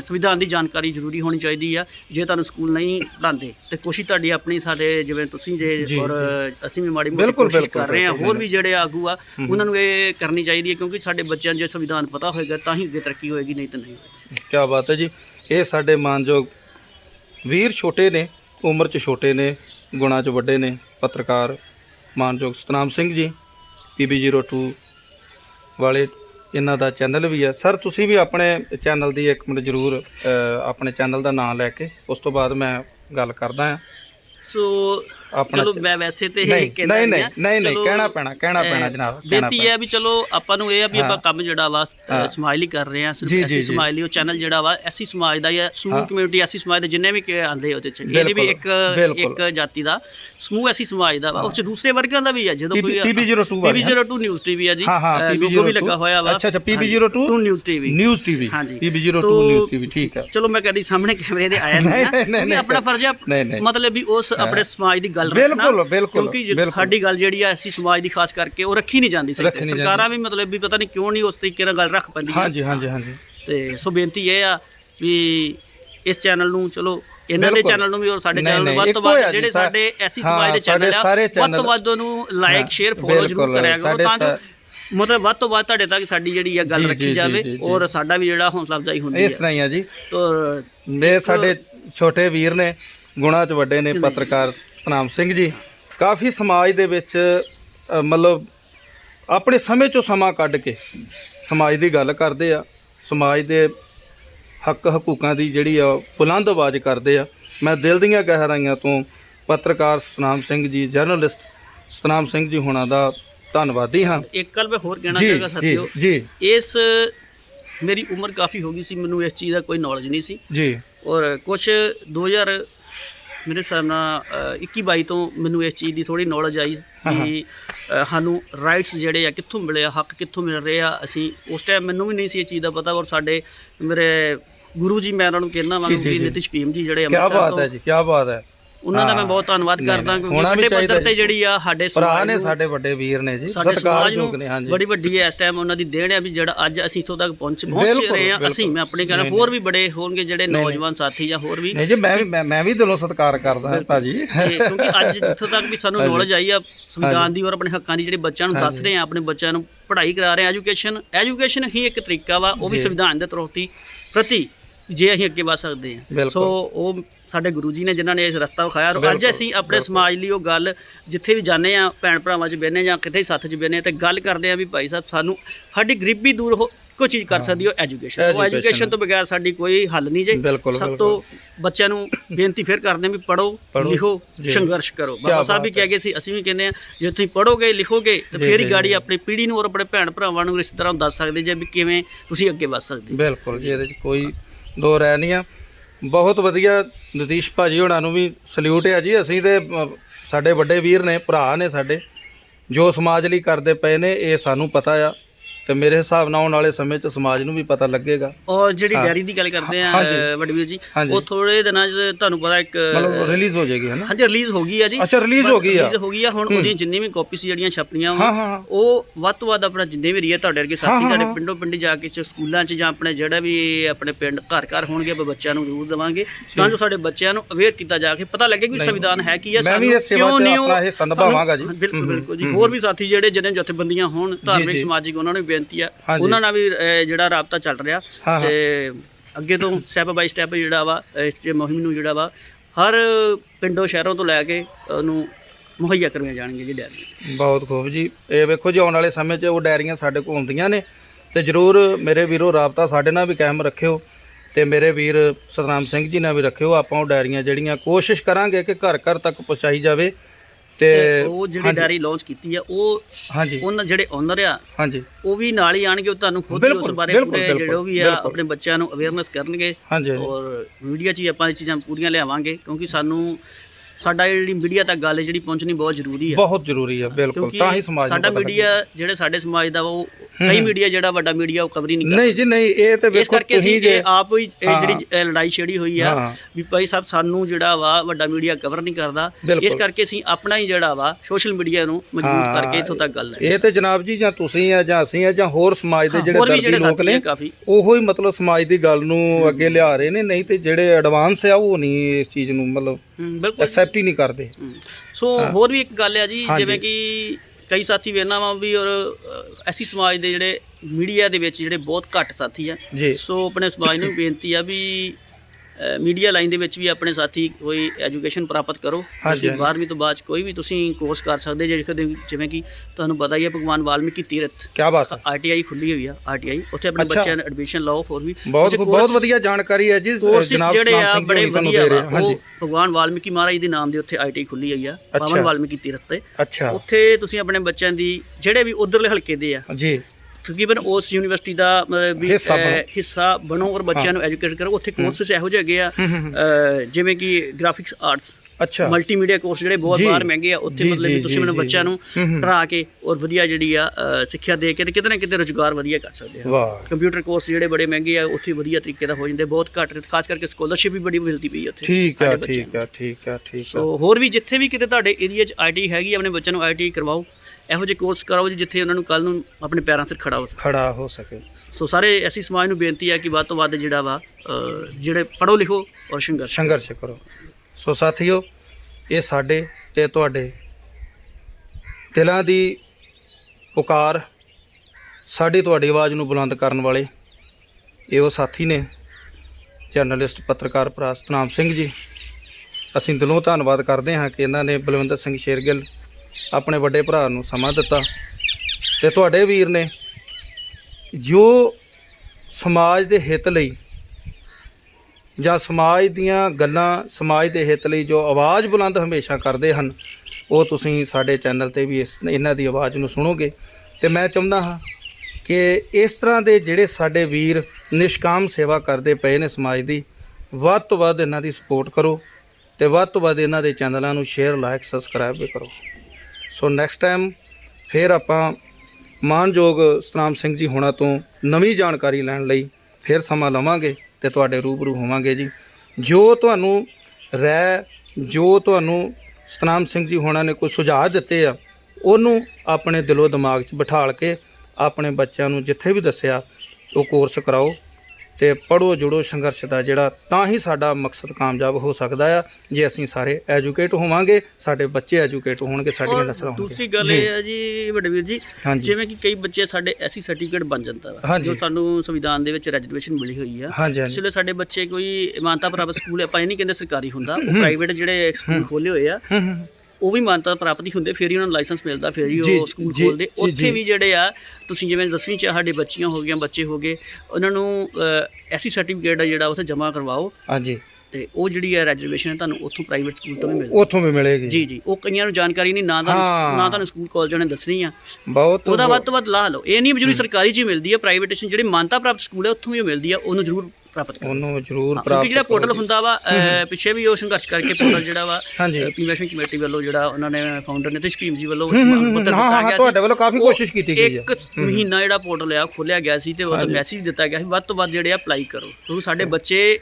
ਸੰਵਿਧਾਨ ਦੀ ਜਾਣਕਾਰੀ ਜ਼ਰੂਰੀ ਹੋਣੀ ਚਾਹੀਦੀ ਆ ਜੇ ਤੁਹਾਨੂੰ ਸਕੂਲ ਨਹੀਂ ਪੜ੍ਹਾਉਂਦੇ ਤੇ ਕੋਸ਼ਿਸ਼ ਤੁਹਾਡੀ ਆਪਣੀ ਸਾਡੇ ਜਿਵੇਂ ਤੁਸੀਂ ਜੇ ਔਰ ਅਸੀਂ ਵੀ ਮਾੜੀ ਮੋਟੀ ਕੋਸ਼ਿਸ਼ ਕਰ ਰਹੇ ਹਾਂ ਹੋਰ ਵੀ ਜਿਹੜੇ ਆਗੂ ਆ ਉਹਨਾਂ ਨੂੰ ਇਹ ਕਰਨੀ ਚਾਹੀਦੀ ਹੈ ਕਿਉਂਕਿ ਸਾਡੇ ਬੱਚਿਆਂ ਨੂੰ ਜੇ ਸੰਵਿਧਾਨ ਪਤਾ ਹੋਏਗਾ ਤਾਂ ਹੀ ਅੱਗੇ ਤਰੱਕੀ ਹੋਏਗੀ ਨਹੀਂ ਤਾਂ ਨਹੀਂ ਕੀ ਬਾਤ ਹੈ ਜੀ ਇਹ ਸਾਡੇ ਮਾਨਯੋਗ ਵੀਰ ਛੋਟੇ ਨੇ, ਉਮਰ 'ਚ ਛੋਟੇ ਨੇ, ਗੁਣਾਂ 'ਚ ਵੱਡੇ ਨੇ, ਪੱਤਰਕਾਰ ਮਾਨਯੋਗ ਸਤਨਾਮ ਸਿੰਘ ਜੀ PB02 ਵਾਲੇ ਇਹਨਾਂ ਦਾ ਚੈਨਲ ਵੀ ਹੈ। ਸਰ ਤੁਸੀਂ ਵੀ ਆਪਣੇ ਚੈਨਲ ਦੀ ਇੱਕ ਮਿੰਟ ਜ਼ਰੂਰ ਆਪਣੇ ਚੈਨਲ ਦਾ ਨਾਮ ਲੈ ਕੇ ਉਸ ਤੋਂ ਬਾਅਦ ਮੈਂ ਗੱਲ ਕਰਦਾ ਹਾਂ। ਸੋ ਆਪਣਾ ਚਲੋ ਮੈਂ ਵੈਸੇ ਤੇ ਇਹ ਕਹਿੰਦਾ ਨਹੀਂ ਨਹੀਂ ਨਹੀਂ ਆ। ਨਹੀਂ ਕਹਿਣਾ ਪੈਣਾ ਕਹਿਣਾ ਪੈਣਾ ਜਨਾਬ ਬੇਨਤੀ ਹੈ ਵੀ ਚਲੋ ਆਪਾਂ ਨੂੰ ਇਹ ਆ ਵੀ ਆਪਾਂ। ਕੰਮ ਜਿਹੜਾ ਵਾ ਲਈ ਕਰ ਰਹੇ ਆ ਸਿਰਫ ਐਸੀ ਲਈ ਉਹ ਚੈਨਲ ਜਿਹੜਾ ਵਾ ਐਸੀ ਸਮਾਜ ਦਾ ਜਾਂ ਸਮੂਹ। ਕਮਿਊਨਿਟੀ ਐਸੀ ਸਮਾਜ ਦੇ ਜਿੰਨੇ ਵੀ ਆਂਦੇ ਉਹਦੇ ਚ ਇਹਦੀ ਵੀ ਇੱਕ। ਇੱਕ ਜਾਤੀ ਦਾ ਸਮੂਹ ਐਸੀ ਸਮਾਜ ਦਾ ਵਾ ਉਸ ਚ ਦੂਸਰੇ ਵਰਗਾਂ ਦਾ ਵੀ ਆ ਜਦੋਂ ਕੋਈ PB02 ਵਾਲੇ, ਹਾਂ। PB02 ਨਿਊਜ਼ ਟੀਵੀ ਆ ਜੀ ਹਾਂ, ਹਾਂ, ਅ, PB02 logo ਵੀ ਲੱਗਾ ਹੋਇਆ ਵਾ ਅੱਛਾ, ਅੱਛਾ, PB02 2 news TV news TV ਹਾਂਜੀ। PB02 ਤੋ- ਨਿਊਜ਼ ਟੀਵੀ ਠੀਕ ਹੈ ਚਲੋ ਮੈਂ ਕਦੀ ਸਾਹਮਣੇ ਕੈਮਰੇ ਦੇ ਆਇਆ ਨਹੀਂ, ਆਪਣਾ। ਫਰਜ਼ ਆ। ਮਤਲਬ ਵੀ ਉਸ ਆਪਣੇ ਸਮਾਜ ਦੀ ਗੱਲ ਬਿਲਕੁਲ, ਰੱਖਣਾ ਬਿਲਕੁਲ, ਕਿਉਂਕਿ। ਸਾਡੀ ਗੱਲ ਜਿਹੜੀ ਆ ਐਸੀ ਸਮਾਜ ਦੀ ਖਾਸ ਕਰਕੇ ਉਹ ਰੱਖੀ ਨਹੀਂ ਜਾਂਦੀ ਸਹੀ ਸਰਕਾਰਾਂ ਵੀ ਮਤਲਬ ਵੀ ਪਤਾ ਨਹੀਂ ਕਿਉਂ ਨਹੀਂ ਉਸ ਤਰੀਕੇ ਨਾਲ ਗੱਲ ਰੱਖ ਪੈਂਦੀਆਂ ਹਾਂਜੀ ਹਾਂਜੀ ਹਾਂਜੀ ਤੇ ਸੋ ਬੇਨਤੀ ਇਹ ਆ ਵੀ ਇਸ ਚੈਨਲ ਨੂੰ ਚਲੋ ਇਹਨਾਂ ਦੇ। ਚੈਨਲ ਨੂੰ ਵੀ ਔਰ ਸਾਡੇ ਚੈਨਲ ਨੂੰ ਵੱਧ ਤੋਂ ਵੱਧ ਜਿਹੜੇ ਸਾਡੇ ਐਸੀ ਸਮਾਜ ਦੇ ਚੈਨਲ ਆ ਵੱਧ ਤੋਂ ਵੱਧ ਉਹਨੂੰ ਲਾਈਕ ਸ਼ੇਅਰ ਫੋਲੋ ਜ਼ਰੂਰ ਕਰਿਆ ਕਰੋ ਤਾਂ ਸਾ- ਮਤਲਬ ਵੱਧ ਤੋਂ ਵੱਧ ਤੁਹਾਡੇ ਤੱਕ ਸਾਡੀ ਜਿਹੜੀ ਆ ਜੀ, ਗੱਲ ਰੱਖੀ ਜਾਵੇ। ਔਰ ਸਾਡਾ ਵੀ ਜਿਹੜਾ ਹੌਸਲਾ ਅਫਜ਼ਾਈ ਹੁੰਦੀ ਇਸ ਹੈ ਤਰ੍ਹਾਂ ਹੀ ਆ ਜੀ ਤਾਂ ਇਹ ਸਾਡੇ ਛੋਟੇ ਵੀਰ ਨੇ ਗੁਣਾਂ 'ਚ ਵੱਡੇ ਨੇ ਪੱਤਰਕਾਰ ਸਤਨਾਮ ਸਿੰਘ ਜੀ। ਕਾਫੀ ਸਮਾਜ ਦੇ ਵਿੱਚ ਅ, ਮਤਲਬ ਆਪਣੇ ਸਮੇਂ 'ਚੋਂ ਸਮਾਂ ਕੱਢ ਕੇ ਸਮਾਜ ਦੀ ਗੱਲ ਕਰਦੇ ਆ। ਸਮਾਜ ਦੇ ਹੱਕ ਹਕੂਕਾਂ ਦੀ ਜਿਹੜੀ ਆ ਬੁਲੰਦ ਆਵਾਜ਼ ਕਰਦੇ ਆ। ਮੈਂ ਦਿਲ ਦੀਆਂ ਗਹਿਰਾਈਆਂ ਤੋਂ ਪੱਤਰਕਾਰ ਸਤਨਾਮ ਸਿੰਘ ਜੀ ਜਰਨਲਿਸਟ ਸਤਨਾਮ ਸਿੰਘ ਜੀ ਹੋਣਾ ਦਾ ਧੰਨਵਾਦੀ ਹਾਂ। ਇੱਕ ਗੱਲ ਮੈਂ ਹੋਰ ਕਹਿਣਾ ਜੀ ਚਾਹਾਂਗਾ ਜੀ ਸਾਥੀਓ। ਜੀ। ਇਸ ਮੇਰੀ ਉਮਰ ਕਾਫੀ ਹੋ ਗਈ ਸੀ ਮੈਨੂੰ ਇਸ ਚੀਜ਼ ਦਾ ਕੋਈ ਨੌਲੇਜ ਨਹੀਂ ਸੀ। ਜੀ। ਔਰ ਕੁਝ 2000 ਮੇਰੇ ਹਿਸਾਬ ਨਾਲ ਅ, 21 22 ਤੋਂ ਮੈਨੂੰ ਇਸ ਚੀਜ਼ ਦੀ ਥੋੜੀ ਨੌਲੇਜ ਆਈ ਕਿ ਸਾਨੂੰ ਰਾਈਟਸ ਜਿਹੜੇ ਆ ਕਿੱਥੋਂ ਮਿਲੇ ਆ ਹੱਕ ਕਿੱਥੋਂ ਮਿਲ ਰਹੇ ਆ। ਅਸੀਂ ਉਸ ਟਾਈਮ ਮੈਨੂੰ ਵੀ ਨਹੀਂ ਸੀ ਇਹ ਚੀਜ਼ ਦਾ ਪਤਾ ਔਰ ਸਾਡੇ ਮੇਰੇ ਗੁਰੂ ਜੀ ਮੈਂ ਉਹਨਾਂ ਨੂੰ ਕਹਿੰਦਾ ਵਾਂ ਜੀ। ਨਿਤਿਸ਼ ਭੀਮ ਜੀ ਜਿਹੜੇ ਕੀ ਅੰਮ੍ਰਿਤਸਰ ਬਾਤ ਤੋਂ ਹੈ ਜੀ ਕੀ ਬਾਤ ਹੈ। ਉਹਨਾਂ ਦਾ। ਮੈਂ ਬਹੁਤ ਧੰਨਵਾਦ ਕਰਦਾ ਕਿਉਂਕਿ ਵੱਡੇ ਪੱਧਰ ਤੇ। ਜਿਹੜੀ ਆ ਸਾਡੇ ਭਰਾ ਨੇ ਸਾਡੇ ਵੱਡੇ ਵੀਰ ਨੇ ਜੀ ਸਤਿਕਾਰਯੋਗ ਨੂੰ ਹਾਂਜੀ ਬੜੀ ਵੱਡੀ ਹੈ ਇਸ ਟਾਈਮ ਉਹਨਾਂ ਦੀ ਦੇਣ ਹੈ ਵੀ ਜਿਹੜਾ ਅੱਜ ਅਸੀਂ ਇੱਥੋਂ ਤੱਕ ਪਹੁੰਚ ਪਹੁੰਚ ਰਹੇ ਬਿਲਕੁਲ। ਅਸੀਂ ਮੈਂ ਆਪਣੇ ਨਹੀਂ, ਹੋਰ ਵੀ ਬੜੇ ਹੋਣਗੇ ਜਿਹੜੇ। ਨੌਜਵਾਨ ਸਾਥੀ ਜਾਂ ਹੋਰ ਵੀ ਨਹੀਂ ਜੀ ਮੈਂ ਵੀ ਮੈਂ- ਵੀ ਦਿਲੋਂ ਸਤਿਕਾਰ ਕਰਦਾ ਹਾਂ ਭਾਜੀ ਕਿਉਂਕਿ ਅੱਜ ਜਿੱਥੋਂ ਤੱਕ ਵੀ ਸਾਨੂੰ। ਨੌਲੇਜ ਆਈ ਆ ਸੰਵਿਧਾਨ ਦੀ ਔਰ ਆਪਣੇ ਹੱਕਾਂ ਦੀ ਜਿਹੜੇ ਬੱਚਿਆਂ ਨੂੰ ਦੱਸ। ਰਹੇ ਆ ਆਪਣੇ ਬੱਚਿਆਂ ਨੂੰ ਪੜ੍ਹਾਈ ਕਰਾ ਰਹੇ ਆ ਐਜੂਕੇਸ਼ਨ ਐਜੂਕੇਸ਼ਨ ਹੀ ਇੱਕ ਤਰੀਕਾ ਵਾ ਉਹ ਵੀ। ਸੰਵਿਧਾਨ ਦੇ ਪ੍ਰਤੀ ਜੇ ਅਸੀਂ ਅੱਗੇ ਵਧ ਸਕਦੇ ਹਾਂ। ਸੋ ਉਹ ਸਾਡੇ ਗੁਰੂ ਜੀ ਨੇ ਜਿਨ੍ਹਾਂ ਨੇ ਇਸ ਰਸਤਾ ਵਿਖਾਇਆ ਔਰ ਅੱਜ ਅਸੀਂ ਆਪਣੇ। ਸਮਾਜ ਲਈ ਉਹ ਗੱਲ ਜਿੱਥੇ ਵੀ ਜਾਂਦੇ ਆ ਭੈਣ ਭਰਾਵਾਂ 'ਚ ਬਹਿੰਦੇ ਜਾਂ ਕਿਤੇ ਸਾਥ 'ਚ ਆ ਤੇ ਗੱਲ ਕਰਦੇ ਆ ਵੀ ਭਾਈ ਸਾਹਿਬ ਸਾਨੂੰ ਸਾਡੀ ਗਰੀਬੀ ਦੂਰ ਹੋ ਕੋਈ ਚੀਜ਼ ਕਰ ਸਕਦੀ ਹੋ ਐਜੂਕੇਸ਼ਨ ਉਹ। ਐਜੂਕੇਸ਼ਨ ਤੋਂ ਬਗੈਰ ਸਾਡੀ ਕੋਈ ਹੱਲ ਨਹੀਂ ਜੇ ਸਭ ਤੋਂ ਬੱਚਿਆਂ ਨੂੰ ਬੇਨਤੀ ਫਿਰ ਕਰਦੇ ਵੀ ਪੜੋ ਲਿਖੋ। ਸੰਘਰਸ਼ ਕਰੋ ਬਾਬਾ ਸਾਹਿਬ ਵੀ। ਕਹਿ ਗਏ ਸੀ ਅਸੀਂ ਵੀ ਕਹਿੰਦੇ ਆ ਜੇ ਤੁਸੀਂ ਪੜੋਗੇ ਲਿਖੋਗੇ ਤੇ ਫੇਰ ਹੀ ਗਾੜੀ। ਆਪਣੀ ਪੀੜ੍ਹੀ ਨੂੰ ਔਰ ਆਪਣੇ ਭੈਣ ਭਰਾਵਾਂ ਨੂੰ ਇਸ ਤਰ੍ਹਾਂ ਦੱਸ ਸਕਦੇ ਜੇ ਵੀ ਕਿਵੇਂ ਤੁਸੀਂ ਅੱਗੇ ਵਧ ਸਕਦੇ। ਬਿਲਕੁਲ ਜੀ ਇਹਦੇ ਚ ਕੋਈ ਦੋ ਰਹਿ ਬਹੁਤ ਵਧੀਆ ਨਤੀਸ਼ ਭਾਜੀ ਹੋਣਾ ਨੂੰ ਵੀ ਸਲੂਟ ਹੈ ਜੀ। ਅਸੀਂ ਤੇ ਸਾਡੇ ਵੱਡੇ ਵੀਰ ਨੇ, ਭਰਾ ਨੇ ਸਾਡੇ, ਜੋ ਸਮਾਜ ਲਈ ਕਰਦੇ ਪਏ ਨੇ, ਇਹ ਸਾਨੂੰ ਪਤਾ ਆ। ਤੇ ਮੇਰੇ ਹਿਸਾਬ ਨਾਲ ਆਉਣ ਵਾਲੇ ਸਮੇਂ 'ਚ ਸਮਾਜ ਨੂੰ ਵੀ ਪਤਾ ਲੱਗੇਗਾ। ਔਰ ਜਿਹੜੀ। ਡੈਰੀ ਦੀ ਗੱਲ ਕਰਦੇ ਆ ਵੱਡਵੀਰ ਜੀ। ਉਹ ਥੋੜੇ ਦਿਨਾਂ 'ਚ ਤੁਹਾਨੂੰ ਪਤਾ ਇੱਕ ਮਤਲਬ ਰਿਲੀਜ਼ ਹੋ ਜਾਏਗੀ ਹੈ ਨਾ? ਹਾਂਜੀ ਰਿਲੀਜ਼ ਹੋ ਗਈ ਆ ਜੀ। ਅੱਛਾ ਰਿਲੀਜ਼ ਹੋ ਗਈ ਆ। release ਹੋ ਗਈ ਆ। ਹੁਣ ਉਹਦੀਆਂ ਜਿੰਨੀ ਵੀ ਕਾਪੀਸ ਜਿਹੜੀਆਂ ਛਪਣੀਆਂ ਵਾ ਉਹ ਵੱਧ ਤੋਂ ਵੱਧ ਆਪਣਾ ਜਿੰਨੇ ਵੀ ਰੀਏ ਤੁਹਾਡੇ ਵਰਗੇ ਸਾਥੀ ਤੁਹਾਡੇ। ਪਿੰਡੋਂ ਪਿੰਡੀ ਜਾ ਕੇ ਸਕੂਲਾਂ 'ਚ ਜਾਂ ਆਪਣੇ ਜਿਹੜਾ ਵੀ ਆਪਣੇ ਪਿੰਡ ਘਰ ਘਰ ਹੋਣਗੇ ਆਪਾਂ ਬੱਚਿਆਂ ਨੂੰ ਜ਼ਰੂਰ ਦੇਵਾਂਗੇ। ਤਾਂ ਜੋ ਸਾਡੇ ਬੱਚਿਆਂ ਨੂੰ ਅਵੇਅਰ ਕੀਤਾ ਜਾ ਕੇ ਪਤਾ ਲੱਗੇ ਕਿ ਸੰਵਿਧਾਨ ਹੈ ਕੀ ਹੈ ਇਸ ਸੇਵਾ 'ਚ ਨਹੀਂ ਉਹ- ਬਿਲਕੁਲ ਬਿਲਕੁਲ ਜੀ। ਹੋਰ ਵੀ ਸਾਥੀ ਜਿਹੜੇ ਜਿਹਨੇ ਜਥੇਬੰਦੀਆਂ ਹੋਣ ਧਾਰਮਿਕ। ਸਮਾਜਿਕ ਉਹਨਾਂ ਨੂੰ ਵੀ ਬੇਨਤੀ ਆ। ਹਾਂਜੀ। ਉਹਨਾਂ ਨਾਲ ਵੀ ਅਹ, ਜਿਹੜਾ ਰਾਬਤਾ ਚੱਲ ਰਿਹਾ। ਹਾਂ, ਹਾਂ। ਤੇ ਅੱਗੇ ਤੋਂ ਸਟੈਪ ਬਾਈ ਸਟੈਪ ਜਿਹੜਾ ਵਾ ਇਸ ਮੁਹਿੰਮ ਨੂੰ ਜਿਹੜਾ ਵਾ ਹਰ ਪਿੰਡੋਂ ਸ਼ਹਿਰੋਂ ਤੋਂ ਲੈ ਕੇ ਉਹਨੂੰ ਮੁਹੱਈਆ ਕਰਵਾਈਆਂ ਜਾਣਗੀਆਂ ਜੀ ਡੈਰੀ ਬਹੁਤ ਖੂਬ ਜੀ। ਇਹ ਵੇਖੋ ਜੀ ਆਉਣ ਵਾਲੇ ਸਮੇਂ 'ਚ ਉਹ ਡਾਇਰੀਆਂ ਸਾਡੇ ਕੋਲ ਹੁੰਦੀਆਂ ਨੇ। ਤੇ ਜਰੂਰ ਮੇਰੇ ਵੀਰੋ ਰਾਬਤਾ ਸਾਡੇ ਨਾਲ ਵੀ ਕਾਇਮ ਰੱਖਿਓ। ਤੇ ਮੇਰੇ ਵੀਰ ਸਤਨਾਮ ਸਿੰਘ ਜੀ ਨਾਲ ਵੀ ਰੱਖਿਓ। ਆਪਾਂ ਉਹ ਡਾਇਰੀਆਂ ਜਿਹੜੀਆਂ ਕੋਸ਼ਿਸ਼ ਕਰਾਂਗੇ ਕਿ ਘਰ ਘਰ ਤੱਕ ਪਹੁੰਚਾਈ ਜਾਵੇ। ਤੇ ਉਹ ਜਿਹੜੀ ਹਾਂਜੀ, ਡੈਰੀ ਲਾਂਚ ਕੀਤੀ ਆ ਉਹ ਹਾਂਜੀ ਉਹਨਾਂ ਜਿਹੜੇ ਓਨਰ ਆ ਹਾਂਜੀ ਉਹ ਵੀ ਨਾਲ ਹੀ ਆਣਗੇ ਉਹ ਤੁਹਾਨੂੰ ਖੁਦ ਹੀ ਉਸ ਬਿਲਕੁਲ, ਬਾਰੇ ਬਿਲਕੁਲ, ਪੂਰੇ ਬਿਲਕੁਲ, ਜਿਹੜੇ ਵੀ ਆ ਬਿਲਕੁਲ। ਆਪਣੇ ਬੱਚਿਆਂ ਨੂੰ ਅਵੇਅਰਨੈਸ ਕਰਨਗੇ ਹਾਂਜੀ ਹਾਂਜੀ। ਔਰ ਮੀਡੀਆ 'ਚ ਹੀ ਆਪਾਂ ਇਹ ਚੀਜ਼ਾਂ ਪੂਰੀਆਂ ਲਿਆਵਾਂਗੇ ਕਿਉਂਕਿ ਸਾਨੂੰ ਸਾਡਾ ਜਿਹੜੀ ਮੀਡੀਆ ਤੱਕ ਗੱਲ ਜਿਹੜੀ ਪਹੁੰਚਣੀ ਬਹੁਤ ਜ਼ਰੂਰੀ ਹੈ ਬਹੁਤ ਜ਼ਰੂਰੀ ਹੈ ਬਿਲਕੁਲ ਤਾਂ ਹੀ ਸਮਾਜ ਨੂੰ ਸਾਡਾ ਮੀਡੀਆ ਜਿਹੜੇ ਸਾਡੇ ਸਮਾਜ ਦਾ ਉਹ ਕਈ ਮੀਡੀਆ ਜਿਹੜਾ ਵੱਡਾ ਮੀਡੀਆ ਉਹ ਕਵਰ ਹੀ ਨਹੀਂ। ਕਰਦਾ ਨਹੀਂ ਜੀ ਨਹੀਂ ਇਹ ਤੇ ਵੇਖੋ ਤੁਸੀਂ ਜੇ ਆਪ ਹੀ। ਜਿਹੜੀ ਲੜਾਈ ਛੇੜੀ ਹੋਈ ਆ। ਵੀ ਭਾਈ ਸਾਹਿਬ ਸਾਨੂੰ ਜਿਹੜਾ ਵਾ ਵੱਡਾ ਮੀਡੀਆ ਕਵਰ ਨਹੀਂ ਕਰਦਾ। ਇਸ ਕਰਕੇ ਅਸੀਂ ਆਪਣਾ ਹੀ ਜਿਹੜਾ ਵਾ ਸੋਸ਼ਲ ਮੀਡੀਆ ਨੂੰ ਮਜ਼ਬੂਤ। ਕਰਕੇ ਇੱਥੋਂ ਤੱਕ ਗੱਲ ਹੈ ਇਹ ਤੇ ਜਨਾਬ ਜੀ ਜਾਂ ਤੁਸੀਂ ਆ ਜਾਂ ਅਸੀਂ ਆ ਜਾਂ ਹੋਰ ਸਮਾਜ ਦੇ ਜਿਹੜੇ ਦਰਦੀ ਲੋਕ ਨੇ ਉਹੋ ਹੀ ਮਤਲਬ ਸਮਾਜ ਦੀ ਗੱਲ ਨੂੰ ਅੱਗੇ ਲਿਆ ਰਹੇ ਨੇ ਨਹੀਂ ਤੇ ਜਿਹੜੇ ਐਡਵਾਂਸ ਆ ਉਹ ਨਹੀਂ ਇਸ ਚੀਜ਼ ਨੂੰ ਮਤਲਬ ਬਿਲਕੁਲ ਐਕਸੈਪਟ ਹੀ ਨਹੀਂ ਕਰਦੇ। ਸੋ ਹੋਰ ਵੀ ਇੱਕ ਗੱਲ ਹੈ ਜੀ। ਜਿਵੇਂ ਕਿ ਕਈ ਸਾਥੀ ਵੇਖਣਾ ਵਾ ਵੀ ਔਰ ਅਸੀਂ ਸਮਾਜ ਦੇ ਜਿਹੜੇ ਮੀਡੀਆ ਦੇ ਵਿੱਚ ਜਿਹੜੇ ਬਹੁਤ ਘੱਟ ਸਾਥੀ ਆ। ਸੋ ਆਪਣੇ ਸਮਾਜ ਨੂੰ ਬੇਨਤੀ ਆ ਵੀ ਮੀਡੀਆ ਲਾਈਨ ਦੇ ਵਿੱਚ ਵੀ ਆਪਣੇ ਸਾਥੀ ਕੋਈ ਐਜੂਕੇਸ਼ਨ ਪ੍ਰਾਪਤ ਕਰੋ। ਹਾਂਜੀ, ਤੁਸੀਂ ਹਾਂਜੀ। 12ਵੀਂ ਤੋਂ ਬਾਅਦ ਕੋਈ ਵੀ ਤੁਸੀਂ ਕੋਰਸ ਕਰ ਸਕਦੇ ਜੇ ਜਿਵੇਂ ਕਿ ਤੁਹਾਨੂੰ ਪਤਾ ਹੀ ਹੈ ਭਗਵਾਨ ਵਾਲਮੀਕੀ ਤੀਰਥ ਕੀ ਬਾਤ ਹੈ। ਆਰਟੀਆਈ ਖੁੱਲੀ ਹੋਈ ਆ ਆਰਟੀਆਈ ਉੱਥੇ ਆਪਣੇ। ਬੱਚਿਆਂ ਨੂੰ ਐਡਮਿਸ਼ਨ ਲਓ ਹੋਰ ਵੀ। ਬਹੁਤ ਬਹੁਤ ਵਧੀਆ ਜਾਣਕਾਰੀ ਹੈ ਜੀ ਜਨਾਬ ਜਿਹੜੇ ਆ ਬੜੇ ਵਧੀਆ। ਹਾਂਜੀ। ਭਗਵਾਨ ਵਾਲਮੀਕੀ ਮਹਾਰਾਜ ਦੇ ਨਾਮ ਦੇ ਉੱਥੇ ਆਈਟੀ ਖੁੱਲੀ ਹੋਈ ਆ। ਭਗਵਾਨ ਵਾਲਮੀਕੀ ਤੀਰਥ ਤੇ। ਉੱਥੇ ਤੁਸੀਂ ਆਪਣੇ ਬੱਚਿਆਂ ਦੀ ਜਿਹੜੇ ਵੀ ਉਧਰਲੇ ਹਲਕੇ ਦੇ ਆ ਜੀ। ਤਕਰੀਬਨ ਉਸ ਯੂਨੀਵਰਸਿਟੀ ਦਾ ਵੀ ਹਿੱਸਾ ਬਣੋ। ਔਰ ਬੱਚਿਆਂ ਨੂੰ ਐਜੂਕੇਟ ਕਰੋ। ਉੱਥੇ ਕੋਰਸਸ ਇਹੋ ਜਿਹੇ ਹੈਗੇ ਆ ਜਿਵੇਂ ਕਿ ਗ੍ਰਾਫਿਕਸ ਆਰਟਸ ਅੱਛਾ। ਮਲਟੀਮੀਡੀਆ ਕੋਰਸ ਜਿਹੜੇ ਬਹੁਤ। ਬਾਹਰ ਮਹਿੰਗੇ ਆ ਉੱਥੇ ਮਤਲਬ ਵੀ ਤੁਸੀਂ ਜੀ, ਬੱਚਿਆਂ ਨੂੰ। ਪੜ੍ਹਾ ਕੇ ਔਰ ਵਧੀਆ ਜਿਹੜੀ ਆ ਸਿੱਖਿਆ ਦੇ ਕੇ ਤੇ ਕਿਤੇ ਨਾ ਕਿਤੇ ਰੋਜ਼ਗਾਰ ਵਧੀਆ ਕਰ ਸਕਦੇ ਆ। ਕੰਪਿਊਟਰ ਕੋਰਸ ਜਿਹੜੇ ਬੜੇ ਮਹਿੰਗੇ ਆ ਉੱਥੇ ਵਧੀਆ ਤਰੀਕੇ ਦਾ ਹੋ ਜਾਂਦੇ ਬਹੁਤ ਘੱਟ ਖਾਸ ਕਰਕੇ ਸਕਾਲਰਸ਼ਿਪ ਵੀ ਬੜੀ ਮਿਲਦੀ ਪਈ ਉੱਥੇ ਠੀਕ ਆ ਠੀਕ ਆ ਠੀਕ ਆ ਠੀਕ ਆ। ਸੋ ਹੋਰ ਵੀ ਜਿੱਥੇ ਵੀ ਕਿਤੇ ਤੁਹਾਡੇ ਏਰੀਆ 'ਚ ਆਈਟੀ ਹੈਗੀ ਆਪਣੇ ਬੱਚਿਆਂ ਨੂੰ ਆਈਟੀ ਕਰਵਾਓ। ਇਹੋ ਜਿਹੇ ਕੋਰਸ ਕਰਾਓ ਜੀ ਜਿੱਥੇ ਉਹਨਾਂ ਨੂੰ ਕੱਲ ਨੂੰ ਆਪਣੇ ਪੈਰਾਂ ਸਿਰ ਖੜਾ ਹੋ ਸਕੇ। ਖੜਾ ਹੋ ਸਕੇ। ਸੋ ਸਾਰੇ ਐਸੀ ਸਮਾਜ ਨੂੰ ਬੇਨਤੀ ਹੈ ਕਿ ਵੱਧ ਤੋਂ ਵੱਧ ਜਿਹੜਾ ਵਾ ਜਿਹੜੇ ਪੜੋ ਲਿਖੋ ਔਰ ਸੰਘਰਸ਼ ਸੰਘਰਸ਼ ਕਰੋ। ਸੋ ਸਾਥੀਓ ਇਹ ਸਾਡੇ ਤੇ ਤੁਹਾਡੇ ਦਿਲਾਂ ਦੀ ਪੁਕਾਰ ਸਾਡੀ ਤੁਹਾਡੀ ਆਵਾਜ਼ ਨੂੰ ਬੁਲੰਦ ਕਰਨ ਵਾਲੇ ਇਹ ਉਹ ਸਾਥੀ ਨੇ ਜਰਨਲਿਸਟ ਪੱਤਰਕਾਰ ਭਰਾ ਸਤਨਾਮ ਸਿੰਘ ਜੀ। ਅਸੀਂ ਦਿਲੋਂ ਧੰਨਵਾਦ ਕਰਦੇ ਹਾਂ ਕਿ ਇਹਨਾਂ ਨੇ ਬਲਵਿੰਦਰ ਸਿੰਘ ਸ਼ੇਰਗਿੱਲ ਆਪਣੇ ਵੱਡੇ ਭਰਾ ਨੂੰ ਸਮਾਂ ਦਿੱਤਾ ਤੇ ਤੁਹਾਡੇ ਵੀਰ ਨੇ ਜੋ ਸਮਾਜ ਦੇ ਹਿੱਤ ਲਈ ਜਾਂ ਸਮਾਜ ਦੀਆਂ ਗੱਲਾਂ ਸਮਾਜ ਦੇ ਹਿੱਤ ਲਈ ਜੋ ਆਵਾਜ਼ ਬੁਲੰਦ ਹਮੇਸ਼ਾ ਕਰਦੇ ਹਨ, ਉਹ ਤੁਸੀਂ ਸਾਡੇ ਚੈਨਲ ਤੇ ਵੀ ਇਸ, ਇਹਨਾਂ ਦੀ ਆਵਾਜ਼ ਨੂੰ ਸੁਣੋਗੇ। ਤੇ ਮੈਂ ਚਾਹੁੰਦਾ ਹਾਂ ਕਿ ਇਸ ਤਰ੍ਹਾਂ ਦੇ ਜਿਹੜੇ ਸਾਡੇ ਵੀਰ ਨਿਸ਼ਕਾਮ ਸੇਵਾ ਕਰਦੇ ਪਏ ਨੇ ਸਮਾਜ ਦੀ, ਵੱਧ ਤੋਂ ਵੱਧ ਇਹਨਾਂ ਦੀ ਸਪੋਰਟ ਕਰੋ ਤੇ ਵੱਧ ਤੋਂ ਵੱਧ ਇਹਨਾਂ ਦੇ ਚੈਨਲਾਂ ਨੂੰ ਸ਼ੇਅਰ ਲਾਈਕ ਸਬਸਕ੍ਰਾਈਬ ਵੀ ਕਰੋ। ਸੋ ਨੈਕਸਟ ਟਾਈਮ ਫਿਰ ਆਪਾਂ ਮਾਨਯੋਗ ਸਤਨਾਮ ਸਿੰਘ ਜੀ ਹੋਣਾ ਤੋਂ ਨਵੀਂ ਜਾਣਕਾਰੀ ਲੈਣ ਲਈ ਫਿਰ ਸਮਾਂ ਲਵਾਂਗੇ ਤੇ ਤੁਹਾਡੇ ਰੂਬਰੂ ਹੋਵਾਂਗੇ ਜੀ। ਜੋ ਤੁਹਾਨੂੰ ਰਹਿ ਜੋ ਤੁਹਾਨੂੰ ਸਤਨਾਮ ਸਿੰਘ ਜੀ ਹੋਣਾ ਨੇ ਕੋਈ ਸੁਝਾਅ ਦਿੱਤੇ ਆ, ਉਹਨੂੰ ਆਪਣੇ ਦਿਲੋਂ ਦਿਮਾਗ 'ਚ ਬਿਠਾਲ ਕੇ ਆਪਣੇ ਬੱਚਿਆਂ ਨੂੰ ਜਿੱਥੇ ਵੀ ਦੱਸਿਆ, ਉਹ ਕੋਰਸ ਕਰਾਓ। ਤੇ ਪੜੋ ਜੁੜੋ ਸੰਘਰਸ਼ ਦਾ ਜਿਹੜਾ ਤਾਂ ਹੀ ਸਾਡਾ ਮਕਸਦ ਕਾਮਯਾਬ ਹੋ ਸਕਦਾ ਆ। ਜੇ ਅਸੀਂ ਸਾਰੇ ਐਜੂਕੇਟ ਹੋਵਾਂਗੇ ਸਾਡੇ ਬੱਚੇ ਐਜੂਕੇਟ ਹੋਣਗੇ ਸਾਡੀਆਂ ਨਸਲਾਂ ਹੋਣਗੀਆਂ। ਦੂਸਰੀ ਗੱਲ। ਇਹ ਹੈ ਜੀ ਵੱਡੇ ਵੀਰ ਜੀ ਜਿਵੇਂ ਕਿ ਕਈ ਬੱਚੇ ਸਾਡੇ ਐਸੀ ਸਰਟੀਫਿਕੇਟ ਬਣ ਜਾਂਦਾ ਵਾ। ਜੋ ਸਾਨੂੰ ਸੰਵਿਧਾਨ ਦੇ ਵਿੱਚ ਰੈਜੂਏਸ਼ਨ ਮਿਲੀ ਹੋਈ ਆ। ਇਸ ਲਈ ਸਾਡੇ ਬੱਚੇ ਕੋਈ ਮਾਨਤਾ ਪ੍ਰਾਪਤ ਸਕੂਲ ਆਪਾਂ ਇਹ ਨਹੀਂ ਕਹਿੰਦੇ ਸਰਕਾਰੀ ਹੁੰਦਾ ਉਹ ਪ੍ਰਾਈਵੇਟ ਜਿਹੜੇ ਸਕੂਲ ਖੋਲੇ ਹੋਏ ਆ ਉਹ ਵੀ ਮਾਨਤਾ ਪ੍ਰਾਪਤ ਹੀ ਹੁੰਦੇ ਫਿਰ ਹੀ ਉਹਨਾਂ ਨੂੰ ਲਾਇਸੈਂਸ ਮਿਲਦਾ ਫਿਰ ਹੀ ਉਹ ਸਕੂਲ ਖੋਲਦੇ। ਉੱਥੇ ਵੀ ਜਿਹੜੇ ਆ ਤੁਸੀਂ ਜਿਵੇਂ ਦਸਵੀਂ ਚ ਸਾਡੇ ਬੱਚੀਆਂ ਹੋ ਗਈਆਂ ਬੱਚੇ ਹੋ ਗਏ ਉਹਨਾਂ ਨੂੰ ਐਸੀ ਸਰਟੀਫਿਕੇਟ ਆ ਜਿਹੜਾ ਉੱਥੇ ਜਮ੍ਹਾਂ ਕਰਵਾਓ। ਹਾਂਜੀ। ਤੇ ਉਹ ਜਿਹੜੀ ਹੈ ਰੈਜੂਏਸ਼ਨ ਹੈ ਤੁਹਾਨੂੰ ਉੱਥੋਂ ਪ੍ਰਾਈਵੇਟ ਸਕੂਲ ਤੋਂ ਵੀ ਮਿਲਦੀ। ਉੱਥੋਂ ਵੀ ਮਿਲੇਗੀ। ਜੀ ਜੀ ਉਹ ਕਈਆਂ ਨੂੰ ਜਾਣਕਾਰੀ ਨਹੀਂ ਨਾ। ਤੁਹਾਨੂੰ ਨਾ ਤੁਹਾਨੂੰ ਸਕੂਲ ਕਾਲਜਾਂ ਨੇ ਦੱਸਣੀ ਆ। ਬਹੁਤ ਉਹਦਾ ਵੱਧ ਤੋਂ ਵੱਧ ਲਾਹ ਲਓ। ਇਹ ਨਹੀਂ ਜਿਹੜੀ ਸਰਕਾਰੀ ਚ ਮਿਲਦੀ ਹੈ ਪ੍ਰਾਈਵੇਟੇਸ਼ਨ ਜਿਹੜੀ ਮਾਨਤਾ ਪ੍ਰਾਪਤ ਸਕੂਲ ਹੈ ਉੱਥੋਂ ਵੀ ਮਿਲਦੀ ਹੈ ਉਹਨੂੰ ਜ਼ਰੂਰ ਪ੍ਰਾਪਤ ਕਰੋ। ਉਹਨੂੰ ਜ਼ਰੂਰ ਪ੍ਰਾਪਤ ਜਿਹੜਾ ਪੋਰਟਲ। ਹੁੰਦਾ ਵਾ ਪਿੱਛੇ ਵੀ ਉਹ ਸੰਘਰਸ਼ ਕਰਕੇ ਪੋਰਟਲ ਜਿਹੜਾ ਵਾ ਇਨਵੈਸਟਮੈਂਟ ਕਮੇਟੀ ਵੱਲੋਂ ਜਿਹੜਾ ਉਹਨਾਂ ਨੇ ਫਾਊਂਡਰ ਨੇ ਤੇ ਸਕੀਮ ਜੀ ਵੱਲੋਂ ਪੱਤਰ ਦਿੱਤਾ ਗਿਆ ਸੀ। ਤੁਹਾਡੇ ਵੱਲੋਂ ਕਾਫੀ ਕੋਸ਼ਿਸ਼ ਕੀਤੀ ਗਈ ਹੈ। ਇੱਕ ਮਹੀਨਾ ਜਿਹੜਾ ਪੋਰਟਲ ਆ ਖੋਲਿਆ ਗਿਆ ਸੀ ਤੇ ਉਹ ਤੋਂ ਮੈਸੇਜ ਦਿੱਤਾ ਗਿਆ ਸੀ ਵੱਧ ਤੋਂ ਵੱਧ ਜਿਹੜੇ ਅਪਲਾਈ ਕਰੋ। ਕਿਉਂਕਿ ਸਾਡੇ ਬੱਚੇ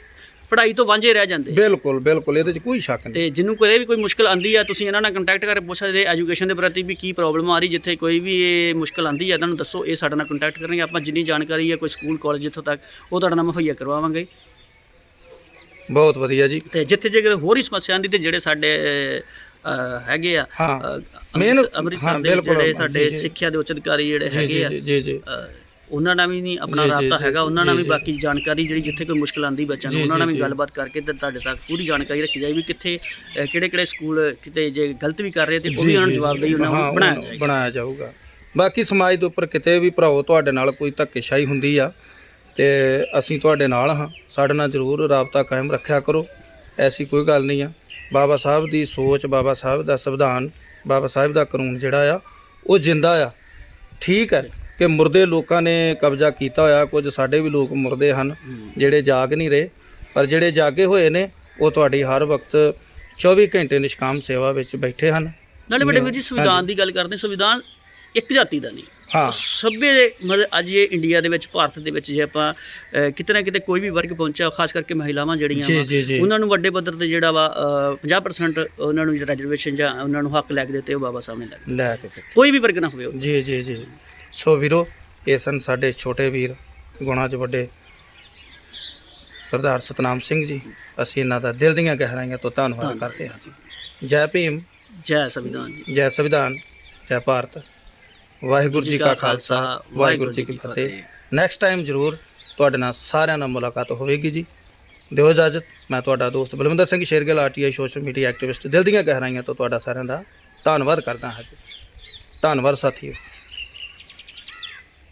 ਪੜ੍ਹਾਈ ਤੋਂ ਵਾਂਝੇ ਰਹਿ ਜਾਂਦੇ ਬਿਲਕੁਲ ਬਿਲਕੁਲ ਇਹਦੇ 'ਚ ਕੋਈ ਸ਼ੱਕ ਨਹੀਂ। ਤੇ ਜਿਹਨੂੰ ਕੋਈ ਵੀ ਕੋਈ ਮੁਸ਼ਕਲ ਆਂਦੀ ਆ ਤੁਸੀਂ ਇਹਨਾਂ ਨਾਲ ਕੰਟੈਕਟ ਕਰਕੇ ਪੁੱਛ ਸਕਦੇ ਐਜੂਕੇਸ਼ਨ ਦੇ ਪ੍ਰਤੀ ਵੀ ਕੀ ਪ੍ਰੋਬਲਮ ਆ ਰਹੀ ਜਿੱਥੇ ਕੋਈ ਵੀ ਇਹ ਮੁਸ਼ਕਲ ਆਂਦੀ ਆ ਤੁਹਾਨੂੰ ਦੱਸੋ ਇਹ ਸਾਡੇ ਨਾਲ ਕੰਟੈਕਟ ਕਰਨਗੇ। ਆਪਾਂ ਜਿੰਨੀ ਜਾਣਕਾਰੀ ਹੈ ਕੋਈ ਸਕੂਲ ਕਾਲਜ ਜਿੱਥੋਂ ਤੱਕ ਉਹ ਤੁਹਾਡੇ ਨਾਲ ਮੁਹੱਈਆ ਕਰਵਾਵਾਂਗੇ। ਬਹੁਤ ਵਧੀਆ ਜੀ। ਤੇ ਜਿੱਥੇ ਜੇ ਕਿਤੇ ਹੋਰ ਹੀ ਸਮੱਸਿਆ ਆਂਦੀ ਤੇ ਜਿਹੜੇ ਸਾਡੇ ਹੈਗੇ ਆ ਹਾਂ। ਅੰਮ੍ਰਿਤ- ਅੰਮ੍ਰਿਤਸਰ ਦੇ ਜਿਹੜੇ ਸਾਡੇ। ਸਿੱਖਿਆ ਦੇ ਉੱਚ ਅਧਿਕਾਰੀ ਜਿਹੜੇ ਹੈਗੇ ਆ ਜੀ ਜੀ ਉਹਨਾਂ ਨਾਲ ਵੀ ਨਹੀਂ ਆਪਣਾ ਜੀ, ਜੀ, ਰਾਬਤਾ ਜੀ, ਹੈਗਾ ਉਹਨਾਂ ਨਾਲ ਜੀ, ਵੀ ਜੀ। ਬਾਕੀ ਜਾਣਕਾਰੀ ਜਿਹੜੀ ਜਿੱਥੇ ਕੋਈ ਮੁਸ਼ਕਲ ਆਂਦੀ ਬੱਚਿਆਂ ਨੂੰ ਜੀ, ਉਹਨਾਂ ਨਾਲ ਜੀ, ਵੀ ਜੀ। ਗੱਲਬਾਤ ਕਰਕੇ ਤੇ ਤੁਹਾਡੇ ਤੱਕ ਪੂਰੀ ਜਾਣਕਾਰੀ ਰੱਖੀ ਜਾਏ ਵੀ ਕਿੱਥੇ ਕਿਹੜੇ ਕਿਹੜੇ ਸਕੂਲ ਕਿਤੇ ਜੇ ਗਲਤ ਵੀ ਕਰ ਰਹੇ ਤੇ ਉਹ ਵੀ ਉਹਨਾਂ ਨੂੰ ਜਵਾਬਦੇਹੀ ਉਹਨਾਂ ਹਾਂ, ਨੂੰ ਬਣਾਇਆ ਜਾਏਗਾ। ਬਣਾਇਆ ਜਾਊਗਾ। ਬਾਕੀ ਸਮਾਜ ਦੇ ਉੱਪਰ ਕਿਤੇ ਵੀ ਭਰਾਓ ਤੁਹਾਡੇ ਨਾਲ ਕੋਈ ਧੱਕੇਸ਼ਾਹੀ ਹੁੰਦੀ ਆ ਤੇ ਅਸੀਂ ਤੁਹਾਡੇ ਨਾਲ ਹਾਂ। ਸਾਡੇ ਨਾਲ ਜ਼ਰੂਰ ਰਾਬਤਾ ਕਾਇਮ ਰੱਖਿਆ ਕਰੋ ਐਸੀ ਕੋਈ ਗੱਲ ਨਹੀਂ ਆ। ਬਾਬਾ ਸਾਹਿਬ ਦੀ ਸੋਚ ਬਾਬਾ ਸਾਹਿਬ ਦਾ ਸੰਵਿਧਾਨ ਬਾਬਾ ਸਾਹਿਬ ਦਾ ਕਾਨੂੰਨ ਜਿਹੜਾ ਆ ਉਹ ਜਿੰਦਾ ਆ। ਠੀਕ ਹੈ ਕਿ ਮੁਰਦੇ ਲੋਕਾਂ ਨੇ ਕਬਜ਼ਾ ਕੀਤਾ ਹੋਇਆ ਕੁਝ ਸਾਡੇ ਵੀ ਲੋਕ ਮੁਰਦੇ ਹਨ ਜਿਹੜੇ ਜਾਗ ਨਹੀਂ ਰਹੇ। ਪਰ ਜਿਹੜੇ ਜਾਗੇ ਹੋਏ ਨੇ ਉਹ ਤੁਹਾਡੀ ਹਰ ਵਕਤ 24 ਘੰਟੇ ਨਿਸ਼ਕਾਮ ਸੇਵਾ ਵਿੱਚ ਬੈਠੇ ਹਨ। ਨਾਲੇ ਵੱਡੇ ਵੀਰ ਜੀ ਸੰਵਿਧਾਨ ਦੀ ਗੱਲ ਕਰਦੇ ਸੰਵਿਧਾਨ ਇੱਕ ਜਾਤੀ ਦਾ ਨਹੀਂ। ਹਾਂ। ਸਭੇ ਦੇ ਮਤਲਬ ਅੱਜ ਇਹ ਇੰਡੀਆ ਦੇ ਵਿੱਚ ਭਾਰਤ ਦੇ ਵਿੱਚ ਜੇ ਆਪਾਂ ਕਿਤੇ ਨਾ ਕਿਤੇ ਕੋਈ ਵੀ ਵਰਗ ਪਹੁੰਚਿਆ ਖਾਸ ਕਰਕੇ ਮਹਿਲਾਵਾਂ ਜਿਹੜੀਆਂ ਉਹਨਾਂ ਨੂੰ ਵੱਡੇ ਪੱਧਰ ਤੇ ਜਿਹੜਾ ਵਾ ਅਹ, 50% ਉਹਨਾਂ ਨੂੰ ਰੈਜ਼ਰਵੇਸ਼ਨ ਜਾਂ ਉਹਨਾਂ ਨੂੰ ਹੱਕ ਲੈ ਕੇ ਦਿੱਤੇ ਉਹ ਬਾਬਾ ਸਾਹਿਬ ਨੇ ਲੈ ਕੇ ਦਿੱਤੇ। ਕੋਈ ਵੀ ਵਰਗ ਨਾ ਹੋਵੇ। ਜੀ ਜੀ ਜੀ। ਸੋ ਵੀਰੋ ਇਹ ਸਨ ਸਾਡੇ ਛੋਟੇ ਵੀਰ ਗੁਣਾਂ 'ਚ ਵੱਡੇ। ਸਰਦਾਰ ਸਤਨਾਮ ਸਿੰਘ ਜੀ ਅਸੀਂ ਇਹਨਾਂ ਦਾ ਦਿਲ ਦੀਆਂ ਗਹਿਰਾਈਆਂ ਤੋਂ ਧੰਨਵਾਦ। ਕਰਦੇ ਹਾਂ ਜੀ। ਜੈ ਭੀਮ। ਜੈ ਸੰਵਿਧਾਨ ਜੀ। ਜੈ ਸੰਵਿਧਾਨ ਜੈ ਭਾਰਤ। ਵਾਹਿਗੁਰੂ ਜੀ ਕਾ ਖਾਲਸਾ ਵਾਹਿਗੁਰੂ ਜੀ ਕੀ ਫਤਿਹ। ਨੈਕਸਟ ਟਾਈਮ ਜ਼ਰੂਰ ਤੁਹਾਡੇ ਨਾਲ ਸਾਰਿਆਂ ਨਾਲ ਮੁਲਾਕਾਤ ਹੋਵੇਗੀ ਜੀ। ਦਿਓ ਇਜਾਜ਼ਤ ਮੈਂ ਤੁਹਾਡਾ ਦੋਸਤ Balwinder Singh Shergill RTI social media activist ਦਿਲ ਦੀਆਂ ਗਹਿਰਾਈਆਂ ਤੋਂ ਤੁਹਾਡਾ ਸਾਰਿਆਂ ਦਾ ਧੰਨਵਾਦ ਕਰਦਾ ਹਾਂ ਜੀ। ਧੰਨਵਾਦ ਸਾਥੀਓ।